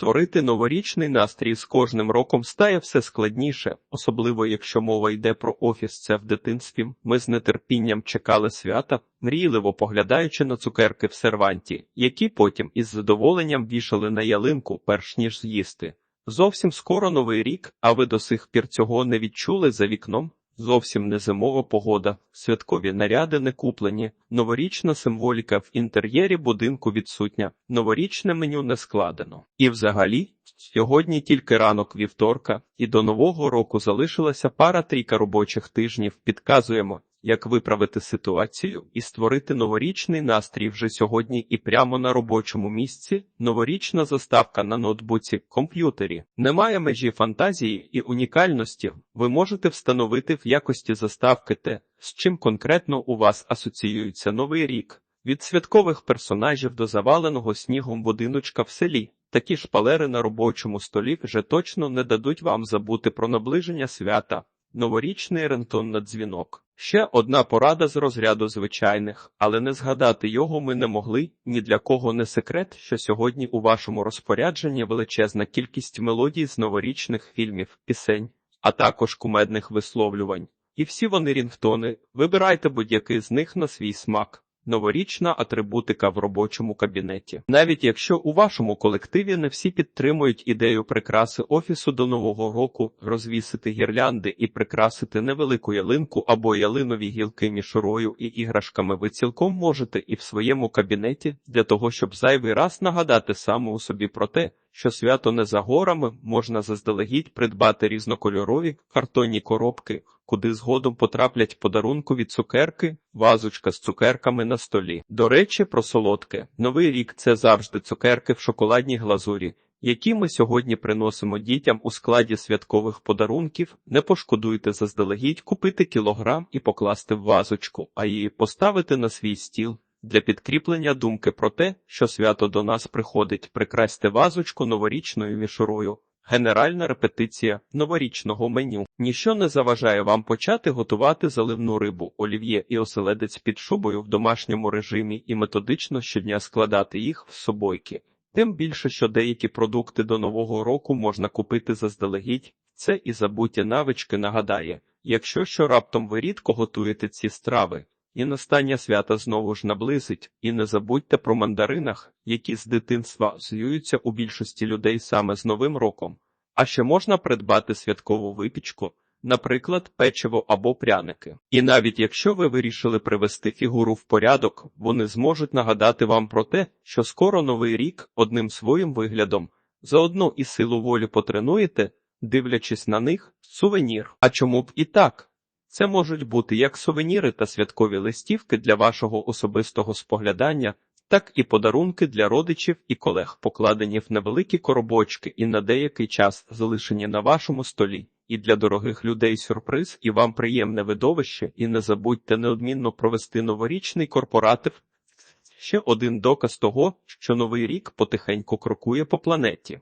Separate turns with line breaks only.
Створити новорічний настрій з кожним роком стає все складніше, особливо якщо мова йде про офіс. Це в дитинстві. Ми з нетерпінням чекали свята, мрійливо поглядаючи на цукерки в серванті, які потім із задоволенням вішали на ялинку, перш ніж з'їсти. Зовсім скоро новий рік, а ви до сих пір цього не відчули за вікном. Зовсім не зимова погода, святкові наряди не куплені, новорічна символіка в інтер'єрі будинку відсутня, новорічне меню не складено. І взагалі, сьогодні тільки ранок вівторка, і до нового року залишилася пара-трійка робочих тижнів. Підказуємо, як виправити ситуацію і створити новорічний настрій вже сьогодні і прямо на робочому місці. Новорічна заставка на ноутбуці, комп'ютері. Немає межі фантазії і унікальності. Ви можете встановити в якості заставки те, з чим конкретно у вас асоціюється новий рік. Від святкових персонажів до заваленого снігом будиночка в селі. Такі шпалери на робочому столі вже точно не дадуть вам забути про наближення свята. Новорічний рентон на дзвінок. Ще одна порада з розряду звичайних, але не згадати його ми не могли. Ні для кого не секрет, що сьогодні у вашому розпорядженні величезна кількість мелодій з новорічних фільмів, пісень, а також кумедних висловлювань. І всі вони рінгтони. Вибирайте будь-який з них на свій смак. Новорічна атрибутика в робочому кабінеті. Навіть якщо у вашому колективі не всі підтримують ідею прикраси офісу до нового року, розвісити гірлянди і прикрасити невелику ялинку або ялинові гілки мішурою і іграшками, ви цілком можете і в своєму кабінеті для того, щоб зайвий раз нагадати самому собі про те, що свято не за горами, можна заздалегідь придбати різнокольорові картонні коробки, куди згодом потраплять подарункові цукерки, вазочка з цукерками на столі. До речі, про солодке. Новий рік це завжди цукерки в шоколадній глазурі. Які ми сьогодні приносимо дітям у складі святкових подарунків, не пошкодуйте заздалегідь купити кілограм і покласти в вазочку, а її поставити на свій стіл. Для підкріплення думки про те, що свято до нас приходить, прикрасьте вазочку новорічною мішурою. Генеральна репетиція новорічного меню. Ніщо не заважає вам почати готувати заливну рибу, олів'є і оселедець під шубою в домашньому режимі і методично щодня складати їх в собойки. Тим більше, що деякі продукти до нового року можна купити заздалегідь. Це і забуття навички нагадає, якщо що раптом ви рідко готуєте ці страви. І настання свята знову ж наблизить, і не забудьте про мандаринах, які з дитинства асоціюються у більшості людей саме з Новим роком. А ще можна придбати святкову випічку, наприклад, печиво або пряники. І навіть якщо ви вирішили привести фігуру в порядок, вони зможуть нагадати вам про те, що скоро новий рік одним своїм виглядом заодно і силу волі потренуєте, дивлячись на них, сувенір. А чому б і так? Це можуть бути як сувеніри та святкові листівки для вашого особистого споглядання, так і подарунки для родичів і колег, покладені в невеликі коробочки і на деякий час залишені на вашому столі. І для дорогих людей сюрприз, і вам приємне видовище, і не забудьте неодмінно провести новорічний корпоратив. Ще один доказ того, що новий рік потихеньку крокує по планеті.